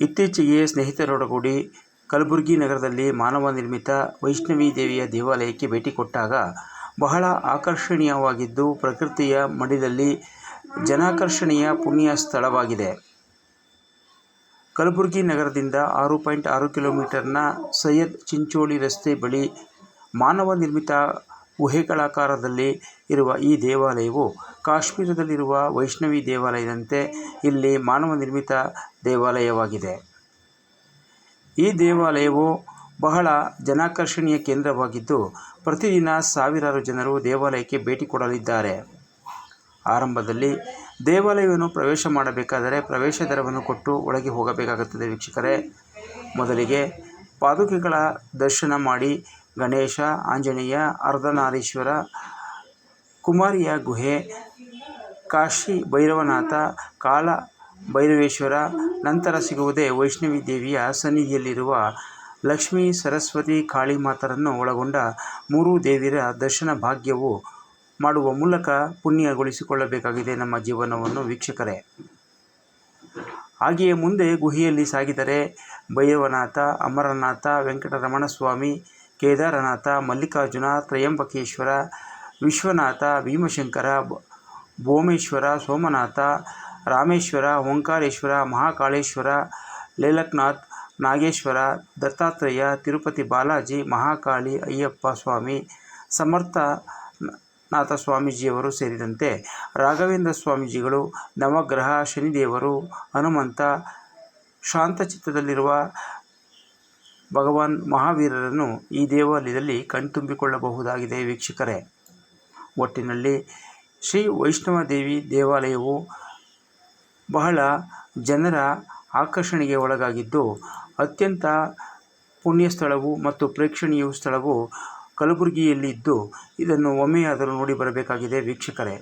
ಇತ್ತೀಚೆಗೆ ಸ್ನೇಹಿತರೊಡಗೂಡಿ ಕಲಬುರಗಿ ನಗರದಲ್ಲಿ ಮಾನವ ನಿರ್ಮಿತ ವೈಷ್ಣವಿ ದೇವಿಯ ದೇವಾಲಯಕ್ಕೆ ಭೇಟಿ ಕೊಟ್ಟಾಗ ಬಹಳ ಆಕರ್ಷಣೀಯವಾಗಿದ್ದು ಪ್ರಕೃತಿಯ ಮಡಿಲಲ್ಲಿ ಜನಾಕರ್ಷಣೀಯ ಪುಣ್ಯ ಸ್ಥಳವಾಗಿದೆ. ಕಲಬುರಗಿ ನಗರದಿಂದ ಆರು ಪಾಯಿಂಟ್ ಆರು ಕಿಲೋಮೀಟರ್ನ ಸೈಯದ್ ಚಿಂಚೋಳಿ ರಸ್ತೆ ಬಳಿ ಮಾನವ ನಿರ್ಮಿತ ಗುಹೆಗಳಾಕಾರದಲ್ಲಿ ಇರುವ ಈ ದೇವಾಲಯವು ಕಾಶ್ಮೀರದಲ್ಲಿರುವ ವೈಷ್ಣವಿ ದೇವಾಲಯದಂತೆ ಇಲ್ಲಿ ಮಾನವ ನಿರ್ಮಿತ ದೇವಾಲಯವಾಗಿದೆ. ಈ ದೇವಾಲಯವು ಬಹಳ ಜನಾಕರ್ಷಣೀಯ ಕೇಂದ್ರವಾಗಿದ್ದು, ಪ್ರತಿದಿನ ಸಾವಿರಾರು ಜನರು ದೇವಾಲಯಕ್ಕೆ ಭೇಟಿ ಕೊಡಲಿದ್ದಾರೆ. ಆರಂಭದಲ್ಲಿ ದೇವಾಲಯವನ್ನು ಪ್ರವೇಶ ಮಾಡಬೇಕಾದರೆ ಪ್ರವೇಶ ದರವನ್ನು ಕೊಟ್ಟು ಒಳಗೆ ಹೋಗಬೇಕಾಗುತ್ತದೆ ವೀಕ್ಷಕರೇ. ಮೊದಲಿಗೆ ಪಾದುಕೆಗಳ ದರ್ಶನ ಮಾಡಿ ಗಣೇಶ, ಆಂಜನೇಯ, ಅರ್ಧನಾರೀಶ್ವರ, ಕುಮಾರಿಯ ಗುಹೆ, ಕಾಶಿ ಭೈರವನಾಥ, ಕಾಲ ಭೈರವೇಶ್ವರ ನಂತರ ಸಿಗುವುದೇ ವೈಷ್ಣವಿ ದೇವಿಯ ಸನ್ನಿಧಿಯಲ್ಲಿರುವ ಲಕ್ಷ್ಮೀ, ಸರಸ್ವತಿ, ಕಾಳಿ ಮಾತರನ್ನು ಒಳಗೊಂಡ ಮೂರೂ ದೇವಿಯರ ದರ್ಶನ ಭಾಗ್ಯವು ಮಾಡುವ ಮೂಲಕ ಪುಣ್ಯಗೊಳಿಸಿಕೊಳ್ಳಬೇಕಾಗಿದೆ ನಮ್ಮ ಜೀವನವನ್ನು ವೀಕ್ಷಕರೇ. ಹಾಗೆಯೇ ಮುಂದೆ ಗುಹೆಯಲ್ಲಿ ಸಾಗಿದರೆ ಭೈರವನಾಥ, ಅಮರನಾಥ, ವೆಂಕಟರಮಣಸ್ವಾಮಿ, ಕೇದಾರನಾಥ, ಮಲ್ಲಿಕಾರ್ಜುನ, ತ್ರಯಂಬಕೇಶ್ವರ, ವಿಶ್ವನಾಥ, ಭೀಮಶಂಕರ, ಭೋಮೇಶ್ವರ ಸೋಮನಾಥ, ರಾಮೇಶ್ವರ, ಓಂಕಾರೇಶ್ವರ, ಮಹಾಕಾಳೇಶ್ವರ, ಲೇಲಕ್ನಾಥ್ ನಾಗೇಶ್ವರ, ದತ್ತಾತ್ರೇಯ, ತಿರುಪತಿ ಬಾಲಾಜಿ, ಮಹಾಕಾಳಿ, ಅಯ್ಯಪ್ಪ ಸ್ವಾಮಿ, ಸಮರ್ಥನಾಥ ಸ್ವಾಮೀಜಿಯವರು ಸೇರಿದಂತೆ ರಾಘವೇಂದ್ರ ಸ್ವಾಮೀಜಿಗಳು, ನವಗ್ರಹ ಶನಿದೇವರು, ಹನುಮಂತ, ಶಾಂತಚಿತ್ತದಲ್ಲಿರುವ ಭಗವಾನ್ ಮಹಾವೀರರನ್ನು ಈ ದೇವಾಲಯದಲ್ಲಿ ಕಣ್ತುಂಬಿಕೊಳ್ಳಬಹುದಾಗಿದೆ ವೀಕ್ಷಕರೇ. ಒಟ್ಟಿನಲ್ಲಿ ಶ್ರೀ ವೈಷ್ಣವ ದೇವಿ ದೇವಾಲಯವು ಬಹಳ ಜನರ ಆಕರ್ಷಣೆಗೆ ಒಳಗಾಗಿದ್ದು, ಅತ್ಯಂತ ಪುಣ್ಯಸ್ಥಳವೂ ಮತ್ತು ಪ್ರೇಕ್ಷಣೀಯ ಸ್ಥಳವು ಕಲಬುರಗಿಯಲ್ಲಿದ್ದು ಇದನ್ನು ಒಮ್ಮೆಯಾದರೂ ನೋಡಿ ಬರಬೇಕಾಗಿದೆ ವೀಕ್ಷಕರೇ.